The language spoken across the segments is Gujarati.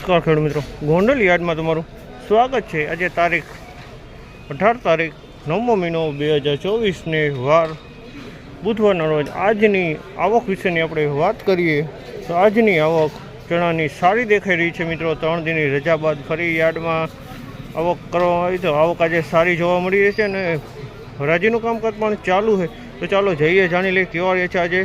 નમસ્કાર ખેડૂત મિત્રો. ગોંડલ યાર્ડમાં તમારું સ્વાગત છે. આજે તારીખ અઢાર તારીખ નવમો મહિનો બે હજાર ચોવીસને વાર બુધવારના રોજ આજની આવક વિશેની આપણે વાત કરીએ તો આજની આવક ચણાની સારી દેખાઈ રહી છે મિત્રો. ત્રણ દિનની રજા બાદ ફરી યાર્ડમાં આવક કરવામાં આવી તો આવક આજે સારી જોવા મળી રહી છે અને હરાજીનું કામકાજ પણ ચાલુ છે. તો ચાલો જઈએ, જાણી લઈએ કેવા રહે છે આજે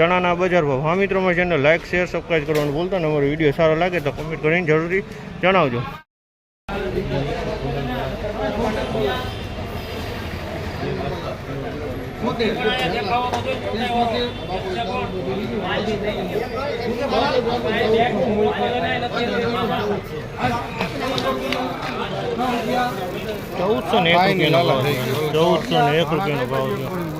ચણાના બજાર ભાવ હા મિત્રો મારી ચેનલ લાઇક શેર સબસ્ક્રાઈબ કરવાનું ભૂલતા ને. અમારો વીડિયો સારો લાગે તો કમેન્ટ કરીને જરૂરી જણાવજો. ચૌદસો ને એક રૂપિયાનો ભાવ ચૌદસો ને એક રૂપિયાનો ભાવ છે.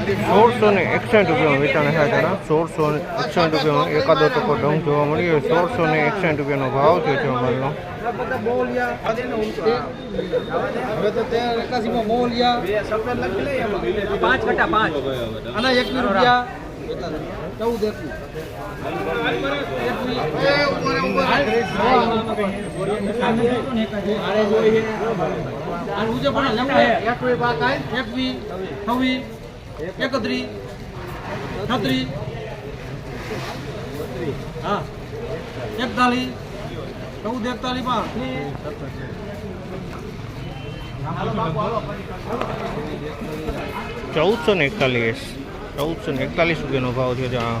સોળસો ને એકસઠ રૂપિયામાં વેચાણ થયા તેના સોળસો ને એકસઠ રૂપિયામાં એકાદો ટકો ડંગ જોવા મળી ગયો સોળસો ને એકસઠ રૂપિયાનો ભાવ થયો છે અમારનો. પાંચ પાંચ. અને રૂપિયા. ચૌદ એકવીસ એકવીસ છવ્વીસ એકત્રીસ છત્રીસ હા. એકતાલીસ ચૌદ એકતાલીસ પાંચ ચૌદસો ને એકતાલીસ. ચૌદસો ને એકતાલીસ રૂપિયાનો ભાવ થયો આ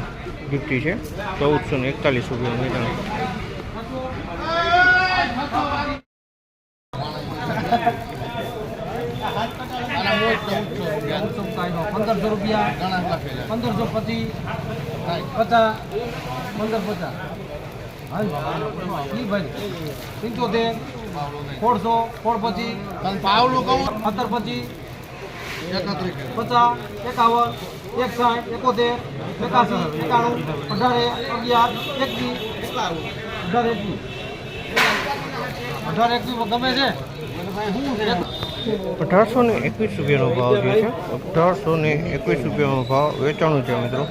ફિફ્ટી છે. ચૌદસો ને એકતાલીસ રૂપિયાનું વેચાણ પંદરસો રૂપિયા, પંદરસો પચીસ, પચાસ, પંદર પચાસ. ઈ ભાઈ પંચોતેર સોળસો, સોળ પચીસ પાવલું કહું સત્તર પચીસ, પચાસ, એકાવન, એકસાઠ, એકોતેર, એકાસી, એકાણું, અઢારે, અગિયાર, એકવીસ, અઢાર એકવીસ. અઢાર એકવીસ ગમે છે? અઢારસો ને એકવીસ રૂપિયાનો ભાવ જે છે, અઢારસો ને એકવીસ રૂપિયાનો ભાવ વેચાણું છે મિત્રો.